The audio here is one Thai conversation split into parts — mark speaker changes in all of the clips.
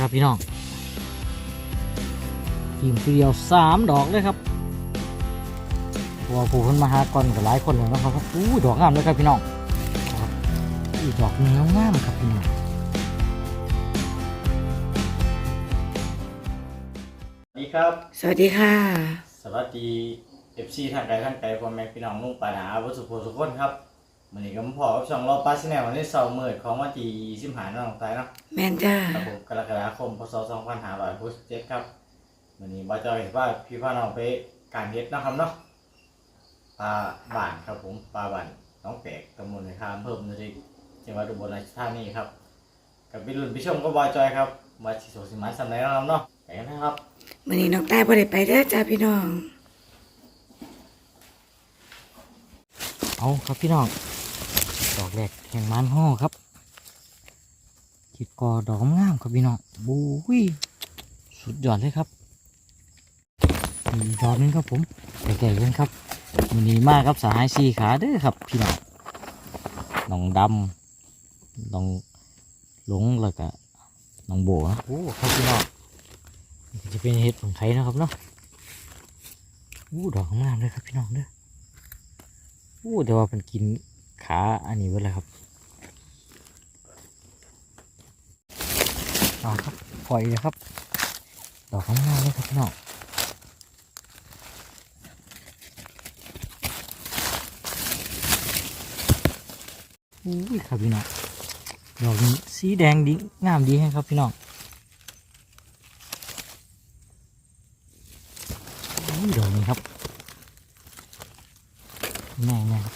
Speaker 1: ครับพี่น้องทีมเดียวสามดอกเลยครับเพราะว่าผู้คนมาหาก่อนกับหลายคนเลยนะครับอู้ดอกงามเลยครับพี่น้องครับอีกดอกหนึงงามๆครับพี่น้อง
Speaker 2: สวัสดีครับ
Speaker 3: สวัสดีค่ะ
Speaker 2: สวัสดีเอฟซีทางไกลทางไกลพ่อแม่พี่น้องนุ่งปานาวัสุโพสุคนครับ วันนี้ก็มาพอกับช่องรอปัสแนลวันที่เสาร์มื่นของวันที่สิบหาน้องตายเนาะ
Speaker 3: แมนจ้า
Speaker 2: ครับผมกรกฎาคมพศสองพันห้าร้อยหกสิบเจ็ดครับวันนี้บาจอยว่าพี่พ่อน้องไปการเฮ็ดเนาะครับเนาะปลาบ้านครับผมปลาบ้านน้องแปลกตำบลในคามเพิ่มนทีจังหวัดอุบลราชธานีครับกับพี่รุ่นพี่ชมก็บาจอยครับมาชิโซสิมันสำเร็จแล้วครับเนาะไปกันนะครับ
Speaker 3: วันนี้น้องต้ายบ่ได้ไปเด้อจ้าพี่น้อง
Speaker 1: เอาครับพี่น้อง ดอกแรกแห่งมันห่อครับจิตกอดอกงามครับพี่น้องบูวิสุดยอดเลยครับมีดอกหนึงครับผมใกล้ๆกันครับมันนี้มากครับสายสี่ขาเด้อครับพี่น้องน้องดำน้องหลงแล้วก็น้องโบนะโอ้ครับพี่น้องจะเป็นเห็ดของไทยนะครับเนาะอู้ดอกงามเลยครับพี่น้องเด้ออู้แต่ว่ามันกิน ขาอันนี้ไว้แล้วครับเอาครับปล่อยเลยครับ ดอกข้างหน้าเลยครับพี่น้องอุ้ยครับพี่น้องดอกนี้สีแดงดีงามดีครับพี่น้องอุ้ยดอกนี้ครับแน่แน่ครับ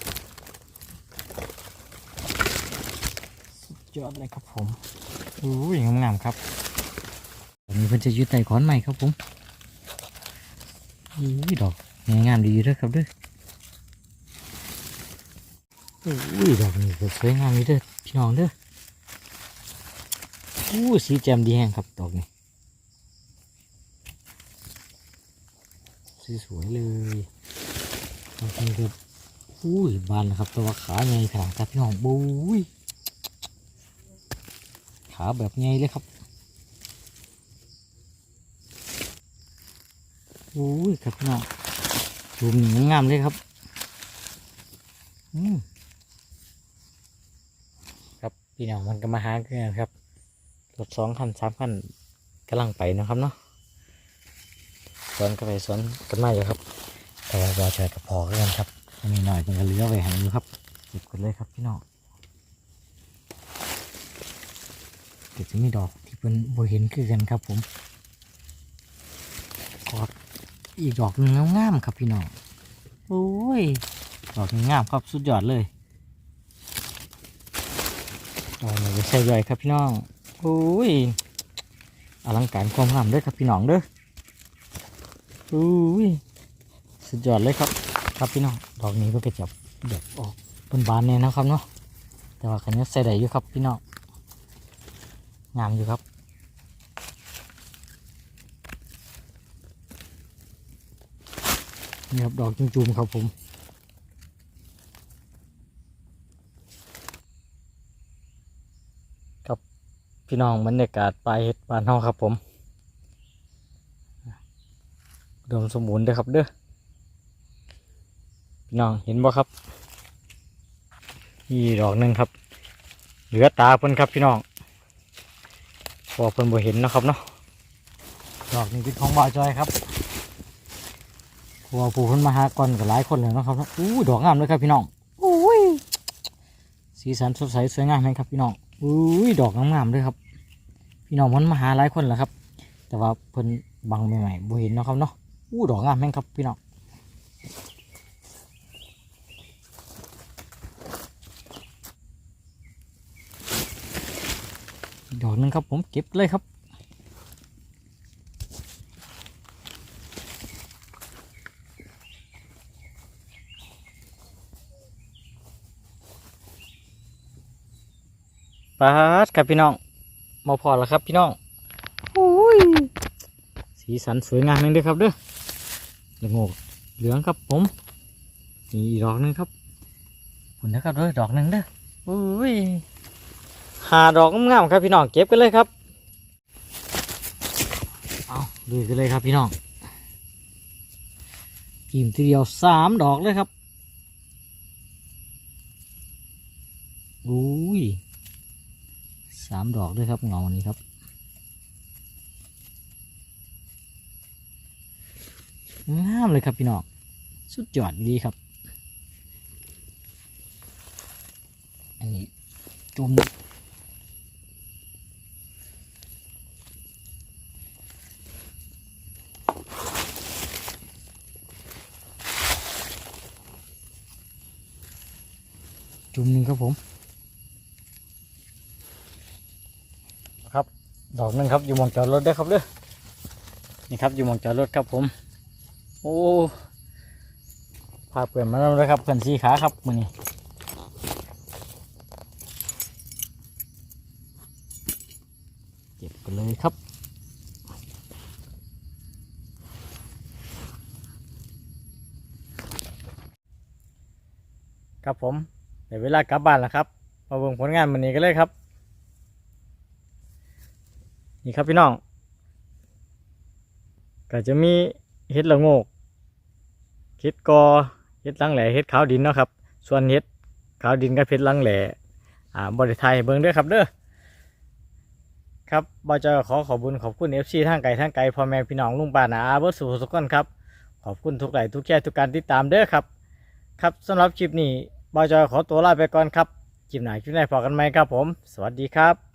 Speaker 1: สุด ยอดเลยครับผมอุ้ยงามๆครับตอนนี้เพิ่นจะยึดไต่ขอนใหม่ครับผมอุ้ยดอกงามดีเด้อครับเด้ออุ้ยดอกนี้ก็สวยงามดีเด้อพี่น้องเด้ออู้สีแจ่มดีแฮงครับดอกนี้สีสวยเลยดอกนี้ก็อุ้ยบานนะครับ ตัวขาใหญ่ขนาดครับพี่น้องบุ้ย ขาแบบใหญ่เลยครับโอ้ยครับพี่น้องดูงงามเลยครับอืมครับพี่น้องมันก็มาหากันครับรถสองคันสามคันกำลังไปนะครับเนาะสวนกันไปสวนกันมาอยู่ครับ แต่ว่าเราเจกับพอกันครับมีหน่อยมันก็เลือไว้ให้อยู่ครับเก็บกันเลยครับพี่น้อง เดี๋ยวจะมีดอกที่เป็นโบเห็นคือกันครับ ผมขอดอีกดอกหนึงงามๆครับพี่น้องโอ้ยดอกงามครับสุดยอดเลยดอกนี้ไปใส่ย่อยครับพี่น้องโอ้ยอลังการความงามเด้อครับพี่น้องเด้อโอ้ยสุดยอดเลยครับ ครับพี่น้องดอกนี้ก็จะแบบออกเป็นบานเนี่ยนะครับเนาะแต่ว่าคันนี้ใส่ได้อยู่ครับพี่น้อง งามอยู่ครับ นี่ครับ ดอกจุ่มๆครับผมครับพี่น้องบรรยากาศปลายเห็ดบานเฮาครับผมดมสมบูรณ์เด้อครับเด้อพี่น้องเห็นบ่ครับนี่ดอกหนึ่งครับ เหลือตาเพิ่นครับพี่น้อง พอเพิ่นบ่เห็นเนาะครับเนาะดอกนี้เป็นของบ่าวจอยครับเพราะว่าผู้คนมาหาก่อนกับหลายคนเลยเนาะครับอู้ดอกงามเลยครับพี่น้องอุ้ยสีสันสดใสสวยงามไหมครับพี่น้องอุ้ยดอกงามๆเลยครับ พี่น้องมันมาหาหลายคนแหละครับ แต่ว่าเพิ่นบังใหม่ๆบ่เห็นเนาะครับเนาะอู้ดอกงามแม่งครับพี่น้อง ดอกหนึงครับผมเก็บเลยครับ ปาดครับพี่น้อง มาพอแล้วครับพี่น้องโอ้ยสีสันสวยงามนึงเด้อครับเด้อเหลืองโงกเหลืองครับผมนี่อีกดอกหนึงครับคุณนะครับเด้อดอกหนึงเด้อโอ้ยหาดอกงามๆครับพี่น้องเก็บกันเลยครับลุยกันเลยครับพี่น้องทีมทีเดียวสามดอกเลยครับอุ้ยสามดอกด้วยครับเงานี้ครับงามเลยครับพี่น้องสุดยอดดีครับ อันนี้จุ่ม จุ่มหนึ่งครับผม ครับ ดอกหนึงครับอยู่มองจอดรถได้ครับเด้อนี่ครับอยู่มองจอดรถครับผม โอ้พาเปลี่ยนมาแล้วนะครับเพื่อนสีขาครับมือนี้เก็บกันเลยครับครับผม ดี๋ยวเวลากลับบ้านแล้วครับมาเบิ่งผลงานวันนี้กันเลยครับ นี่ครับพี่น้องก็จะมีเห็ดละโงกเห็ดกอเห็ดลังแหล่เห็ดขาวดินเนาะครับ ส่วนเห็ดขาวดินกับเห็ดลังแหล่อ่าบริไทยเบิ่งเด้วยครับเด้อครับบอจอยขอขอบคุญขอบคุณเอฟซีทางไกลทางไกลพ่อแม่พี่น้องลุงป้านาอาเบิร์ตสุขสุขกันครับ ขอบคุณทุกไลค์ทุกแชร์ทุกการติดตามเด้อครับ ครับสำหรับคลิปนี้ บอจอยขอตัวลาไปก่อนครับคลิมหน้าคลิปหนพอกันไหมครับผม สวัสดีครับ